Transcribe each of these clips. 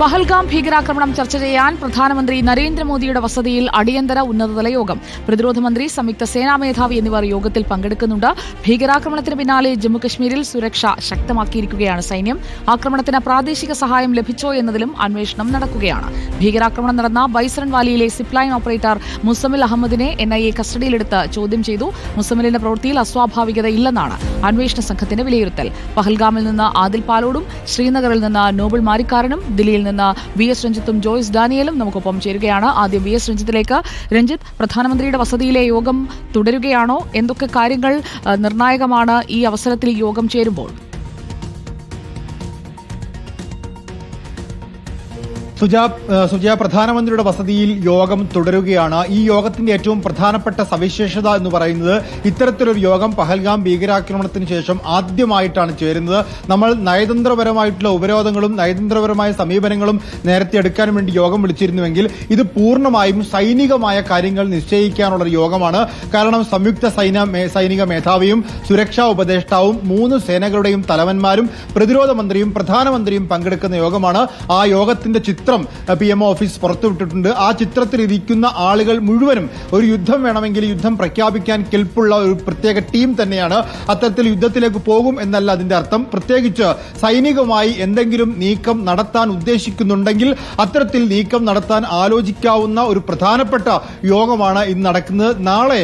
പഹൽഗാം ഭീകരാക്രമണം ചർച്ച ചെയ്യാൻ പ്രധാനമന്ത്രി നരേന്ദ്രമോദിയുടെ വസതിയിൽ അടിയന്തര ഉന്നതതല യോഗം. പ്രതിരോധ മന്ത്രി സംയുക്ത സേനാ മേധാവി എന്നിവർ യോഗത്തിൽ പങ്കെടുക്കുന്നുണ്ട്. ഭീകരാക്രമണത്തിന് പിന്നാലെ ജമ്മുകശ്മീരിൽ സുരക്ഷ ശക്തമാക്കിയിരിക്കുകയാണ് സൈന്യം. ആക്രമണത്തിന് പ്രാദേശിക സഹായം ലഭിച്ചോ എന്നതിലും അന്വേഷണം നടക്കുകയാണ്. ഭീകരാക്രമണം നടന്ന ബൈസറൻ വാലിയിലെ സിപ്ലൈൻ ഓപ്പറേറ്റർ മുസമിൽ അഹമ്മദിനെ എൻ ഐ എ കസ്റ്റഡിയിലെടുത്ത് ചോദ്യം ചെയ്തു. മുസമിലിന്റെ പ്രവൃത്തിയിൽ അസ്വാഭാവികത ഇല്ലെന്നാണ് അന്വേഷണ സംഘത്തിന്റെ വിലയിരുത്തൽ. പഹൽഗാമിൽ നിന്ന് ആദിൽ പാലോടും ശ്രീനഗറിൽ നിന്ന് നോബൽ മാരിക്കാരനും ദില്ലിയിൽ നിന്ന് വി എസ് രഞ്ജിത്തും ജോയ്സ് ഡാനിയലും നമുക്കൊപ്പം ചേരുകയാണ്. ആദ്യം വി എസ് രഞ്ജിത്തിലേക്ക്. രഞ്ജിത്ത് പ്രധാനമന്ത്രിയുടെ വസതിയിലെ യോഗം തുടരുകയാണോ? എന്തൊക്കെ കാര്യങ്ങൾ നിർണായകമാണ് ഈ അവസരത്തിൽ യോഗം ചേരുമ്പോൾ? സുജ സുജയ പ്രധാനമന്ത്രിയുടെ വസതിയിൽ യോഗം തുടരുകയാണ്. ഈ യോഗത്തിന്റെ ഏറ്റവും പ്രധാനപ്പെട്ട സവിശേഷത എന്ന് പറയുന്നത് ഇത്തരത്തിലൊരു യോഗം പഹൽഗാം ഭീകരാക്രമണത്തിന് ശേഷം ആദ്യമായിട്ടാണ് ചേരുന്നത്. നമ്മൾ നയതന്ത്രപരമായിട്ടുള്ള ഉപരോധങ്ങളും നയതന്ത്രപരമായ സമീപനങ്ങളും നേരത്തെ എടുക്കാൻ വേണ്ടി യോഗം വിളിച്ചിരുന്നുവെങ്കിൽ ഇത് പൂർണമായും സൈനികമായ കാര്യങ്ങൾ നിശ്ചയിക്കാനുള്ള ഒരു യോഗമാണ്. കാരണം സംയുക്ത സൈന സൈനിക മേധാവിയും സുരക്ഷാ ഉപദേഷ്ടാവും മൂന്ന് സേനകളുടെയും തലവന്മാരും പ്രതിരോധ മന്ത്രിയും പ്രധാനമന്ത്രിയും പങ്കെടുക്കുന്ന യോഗമാണ്. ആ യോഗത്തിന്റെ ചിത്രം പി എം ഓഫീസ് പുറത്തുവിട്ടിട്ടുണ്ട്. ആ ചിത്രത്തിൽ ഇരിക്കുന്ന ആളുകൾ മുഴുവനും ഒരു യുദ്ധം വേണമെങ്കിൽ യുദ്ധം പ്രഖ്യാപിക്കാൻ കെൽപ്പുള്ള ഒരു പ്രത്യേക ടീം തന്നെയാണ്. അത്തരത്തിൽ യുദ്ധത്തിലേക്ക് പോകും എന്നല്ല അതിന്റെ അർത്ഥം. പ്രത്യേകിച്ച് സൈനികമായി എന്തെങ്കിലും നീക്കം നടത്താൻ ഉദ്ദേശിക്കുന്നുണ്ടെങ്കിൽ അത്തരത്തിൽ നീക്കം നടത്താൻ ആലോചിക്കാവുന്ന ഒരു പ്രധാനപ്പെട്ട യോഗമാണ് ഇന്ന് നടക്കുന്നത്. നാളെ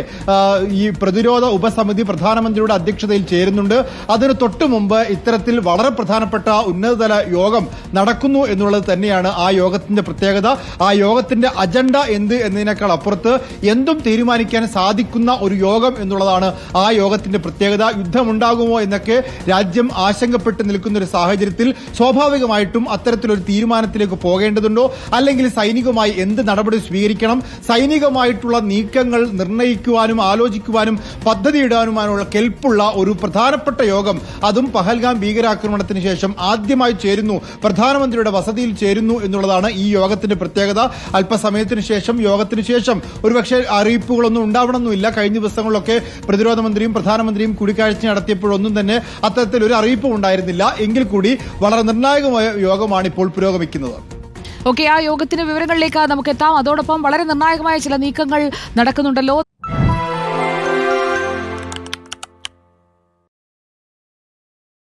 ഈ പ്രതിരോധ ഉപസമിതി പ്രധാനമന്ത്രിയുടെ അധ്യക്ഷതയിൽ ചേരുന്നുണ്ട്. അതിന് തൊട്ടു മുമ്പ് ഇത്തരത്തിൽ വളരെ പ്രധാനപ്പെട്ട ഉന്നതതല യോഗം നടക്കുന്നു എന്നുള്ളത് തന്നെയാണ് ആ യോഗത്തിന്റെ പ്രത്യേകത ആ യോഗത്തിന്റെ അജണ്ട എന്ത് എന്നതിനേക്കാൾ അപ്പുറത്ത് എന്തും തീരുമാനിക്കാൻ സാധിക്കുന്ന ഒരു യോഗം എന്നുള്ളതാണ് ആ യോഗത്തിന്റെ പ്രത്യേകത. യുദ്ധമുണ്ടാകുമോ എന്നൊക്കെ രാജ്യം ആശങ്കപ്പെട്ട് നിൽക്കുന്ന ഒരു സാഹചര്യത്തിൽ സ്വാഭാവികമായിട്ടും അത്തരത്തിലൊരു തീരുമാനത്തിലേക്ക് പോകേണ്ടതുണ്ടോ? അല്ലെങ്കിൽ സൈനികമായി എന്ത് നടപടി സ്വീകരിക്കണം? സൈനികമായിട്ടുള്ള നീക്കങ്ങൾ നിർണയിക്കുവാനും ആലോചിക്കുവാനും പദ്ധതിയിടാനുമാനുള്ള കെൽപ്പുള്ള ഒരു പ്രധാനപ്പെട്ട യോഗം. അതും പഹൽഗാം ഭീകരാക്രമണത്തിന് ശേഷം ആദ്യമായി ചേരുന്നു. പ്രധാനമന്ത്രിയുടെ വസതിയിൽ ചേരുന്നു എന്നുള്ളതാണ് ഈ യോഗത്തിന്റെ പ്രത്യേകത. അല്പസമയത്തിന് ശേഷം യോഗത്തിന് ശേഷം ഒരുപക്ഷെ അറിയിപ്പുകളൊന്നും ഉണ്ടാവണമെന്നില്ല. കഴിഞ്ഞ ദിവസങ്ങളിലൊക്കെ പ്രതിരോധ മന്ത്രിയും പ്രധാനമന്ത്രിയും കൂടിക്കാഴ്ച നടത്തിയപ്പോഴൊന്നും തന്നെ അത്തരത്തിൽ ഒരു അറിയിപ്പും ഉണ്ടായിരുന്നില്ല. എങ്കിൽ കൂടി വളരെ നിർണായകമായ യോഗമാണ് ഇപ്പോൾ പുരോഗമിക്കുന്നത്. ഓക്കെ ആ യോഗത്തിന്റെ വിവരങ്ങളിലേക്ക് നമുക്ക് എത്താം അതോടൊപ്പം വളരെ നിർണായകമായ ചില നീക്കങ്ങൾ നടക്കുന്നുണ്ടല്ലോ.